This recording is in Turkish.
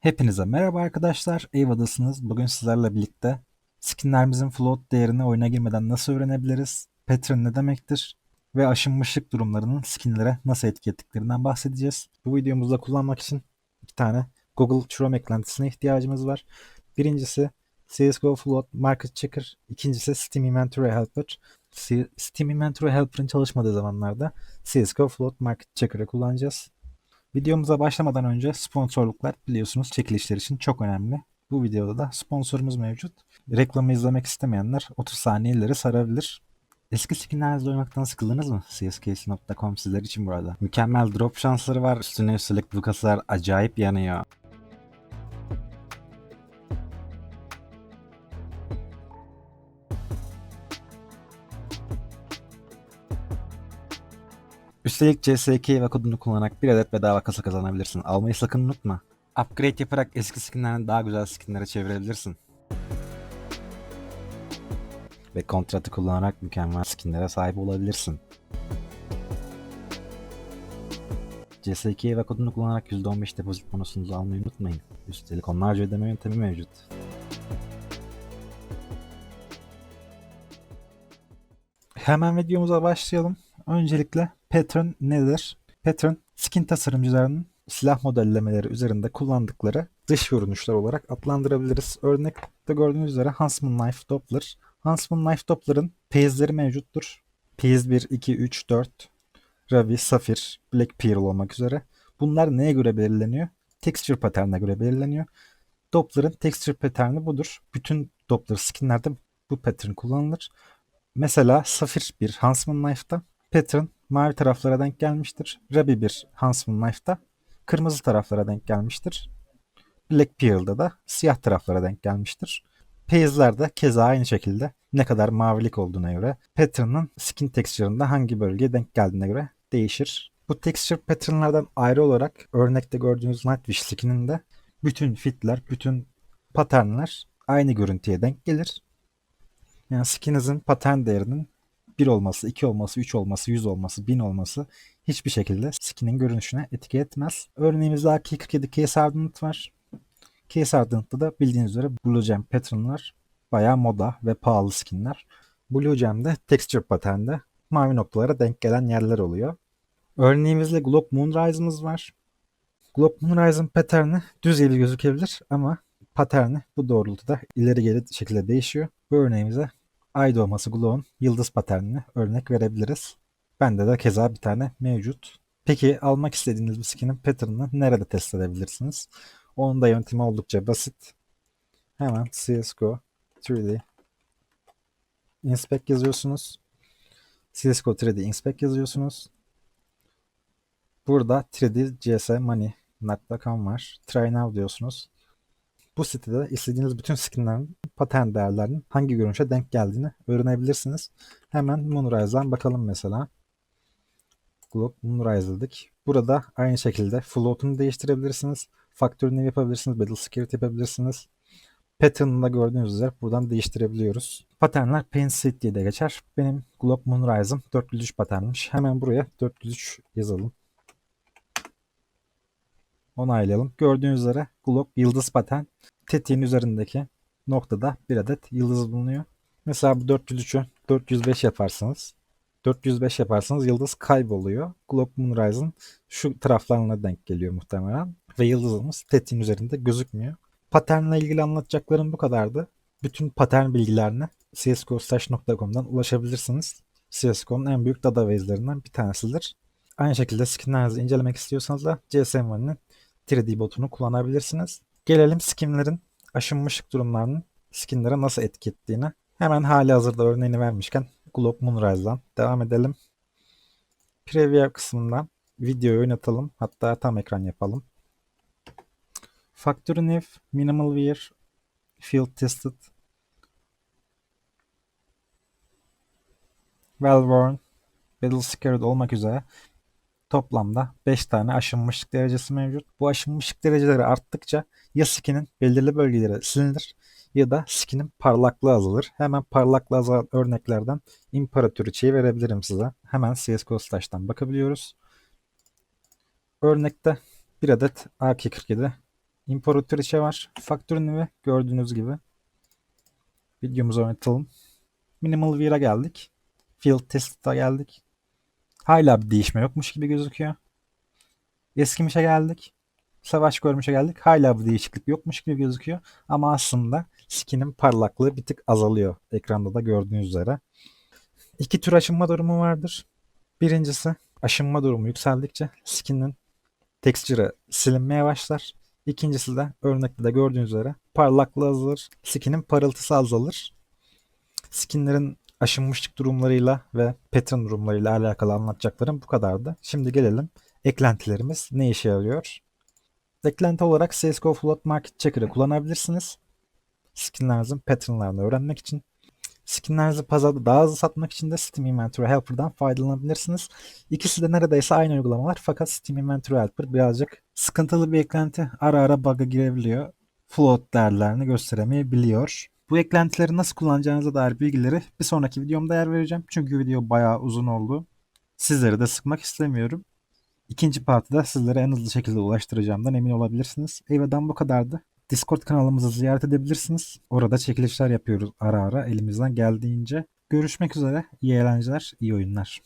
Hepinize merhaba arkadaşlar. Eyvadasınız. Bugün sizlerle birlikte skinlerimizin float değerini oyuna girmeden nasıl öğrenebiliriz? Pattern ne demektir? Ve aşınmışlık durumlarının skinlere nasıl etki ettiklerinden bahsedeceğiz. Bu videomuzda kullanmak için iki tane Google Chrome eklentisine ihtiyacımız var. Birincisi CSGO Float Market Checker. İkincisi Steam Inventory Helper. Steam Inventory Helper'ın çalışmadığı zamanlarda CSGO Float Market Checker'ı kullanacağız. Videomuza başlamadan önce sponsorluklar biliyorsunuz çekilişler için çok önemli. Bu videoda da sponsorumuz mevcut. Reklamı izlemek istemeyenler 30 saniyeleri sarabilir. Eski skinlerle oynamaktan sıkıldınız mı? CSKC.com sizler için burada. Mükemmel drop şansları var. Üstüne üstelik bu kasalar acayip yanıyor. Üstelik CSK ve kodunu kullanarak bir adet bedava kasa kazanabilirsin. Almayı sakın unutma. Upgrade yaparak eski skinlerden daha güzel skinlere çevirebilirsin. Ve kontratı kullanarak mükemmel skinlere sahip olabilirsin. CSK ve kodunu kullanarak %15 depozit bonusunuzu almayı unutmayın. Üstelik onlarca ödeme yöntemi mevcut. Hemen videomuza başlayalım. Öncelikle pattern nedir? Pattern, skin tasarımcılarının silah modellemeleri üzerinde kullandıkları dış görünüşler olarak adlandırabiliriz. Örnekte gördüğünüz üzere Huntsman Knife Doppler. Huntsman Knife Doppler'ın peyizleri mevcuttur. Peyiz 1, 2, 3, 4, Ravi, Safir, Black Pearl olmak üzere. Bunlar neye göre belirleniyor? Texture pattern'e göre belirleniyor. Doppler'ın texture pattern'i budur. Bütün Doppler skinlerde bu pattern kullanılır. Mesela Safir bir Huntsman Knife'da pattern mavi taraflara denk gelmiştir. Rabi bir Huntsman Knife'da kırmızı taraflara denk gelmiştir. Black Pearl'da da siyah taraflara denk gelmiştir. Peyizlerde keza aynı şekilde ne kadar mavilik olduğuna göre pattern'ın skin texture'ında hangi bölgeye denk geldiğine göre değişir. Bu texture pattern'lardan ayrı olarak örnekte gördüğünüz Nightwish skininde bütün fitler, bütün pattern'lar aynı görüntüye denk gelir. Yani skinizin pattern değerinin 1 olması, 2 olması, 3 olması, 100 olması, 1000 olması hiçbir şekilde skinin görünüşüne etki etmez. Örneğimizde AK-47 Case Hardened var. Case Hardened'da da bildiğiniz üzere Blue Gem pattern'lar bayağı moda ve pahalı skinler. Blue Gem'de texture pattern'de mavi noktalara denk gelen yerler oluyor. Örneğimizde Glock Moonrise'ımız var. Glock Moonrise'ın pattern'i düz gibi gözükebilir ama pattern'i bu doğrultuda ileri geri şekilde değişiyor. Bu örneğimize ay doğması Glock'un yıldız paternini örnek verebiliriz. Bende de keza bir tane mevcut. Peki almak istediğiniz bir skinin pattern'ını nerede test edebilirsiniz? Onun da yöntemi oldukça basit. Hemen CSGO 3D Inspect yazıyorsunuz. CSGO 3D Inspect yazıyorsunuz. Burada 3D CS Money.com var. Try now diyorsunuz. Bu sitede istediğiniz bütün skinlerin pattern değerlerinin hangi görünüşe denk geldiğini öğrenebilirsiniz. Hemen Moonrise'dan bakalım mesela. Glock Moonrise dedik. Burada aynı şekilde float'unu değiştirebilirsiniz. Faktörünü yapabilirsiniz. Battle Security yapabilirsiniz. Pattern'ını da gördüğünüz üzere buradan değiştirebiliyoruz. Paternler Paint Seed diye de geçer. Benim Glock Moonrise'ım 403 paternmiş. Hemen buraya 403 yazalım. Onaylayalım. Gördüğünüz üzere Glock yıldız patern. Tetiğin üzerindeki noktada bir adet yıldız bulunuyor. Mesela bu 403'ü 405 yaparsanız 405 yaparsanız yıldız kayboluyor. Glock Moonrise'ın şu taraflarına denk geliyor muhtemelen. Ve yıldızımız tetiğin üzerinde gözükmüyor. Paternle ilgili anlatacaklarım bu kadardı. Bütün patern bilgilerine csgo.com.com'dan ulaşabilirsiniz. CSGO'nun en büyük database'lerinden bir tanesidir. Aynı şekilde skinlerinizi incelemek istiyorsanız da CSM1'nin 3D botunu kullanabilirsiniz. Gelelim skinlerin aşınmışlık durumlarının skinlere nasıl etki ettiğine. Hemen hali hazırda örneğini vermişken Globe Moonrise'dan devam edelim. Preview kısmından videoyu oynatalım. Hatta tam ekran yapalım. Factory New, Minimal Wear, Field Tested, Well Worn, Battle Scared olmak üzere toplamda 5 tane aşınmışlık derecesi mevcut. Bu aşınmışlık dereceleri arttıkça ya skinin belirli bölgeleri silinir ya da skinin parlaklığı azalır. Hemen parlaklığı azalan örneklerden İmparatoriçe'yi verebilirim size. Hemen CSGO Slash'tan bakabiliyoruz. Örnekte bir adet AK-47 İmparatoriçe var. Faktörünü ve gördüğünüz gibi videomuzu oynatalım. Minimal Wear'a geldik. Field Test'a geldik. Hala bir değişme yokmuş gibi gözüküyor. Eskimişe geldik. Savaş görmüşe geldik. Hala bir değişiklik yokmuş gibi gözüküyor. Ama aslında skinin parlaklığı bir tık azalıyor. Ekranda da gördüğünüz üzere. İki tür aşınma durumu vardır. Birincisi aşınma durumu yükseldikçe skinin texture'ı silinmeye başlar. İkincisi de örnekte de gördüğünüz üzere parlaklığı azalır. Skinin parıltısı azalır. Skinlerin aşınmışlık durumlarıyla ve pattern durumlarıyla alakalı anlatacaklarım bu kadardı. Şimdi gelelim eklentilerimiz ne işe yarıyor? Eklenti olarak CSGO Float Market Checker'ı kullanabilirsiniz. Skinlerinizin patternlarını öğrenmek için. Skinlerinizi pazarda daha hızlı satmak için de Steam Inventory Helper'dan faydalanabilirsiniz. İkisi de neredeyse aynı uygulamalar fakat Steam Inventory Helper birazcık sıkıntılı bir eklenti. Ara ara bug'a girebiliyor. Float değerlerini gösteremeyebiliyor. Bu eklentileri nasıl kullanacağınıza dair bilgileri bir sonraki videomda yer vereceğim. Çünkü video bayağı uzun oldu. Sizleri de sıkmak istemiyorum. İkinci partide sizlere en hızlı şekilde ulaştıracağımdan emin olabilirsiniz. Eyvadan bu kadardı. Discord kanalımızı ziyaret edebilirsiniz. Orada çekilişler yapıyoruz ara ara elimizden geldiğince. Görüşmek üzere. İyi eğlenceler, iyi oyunlar.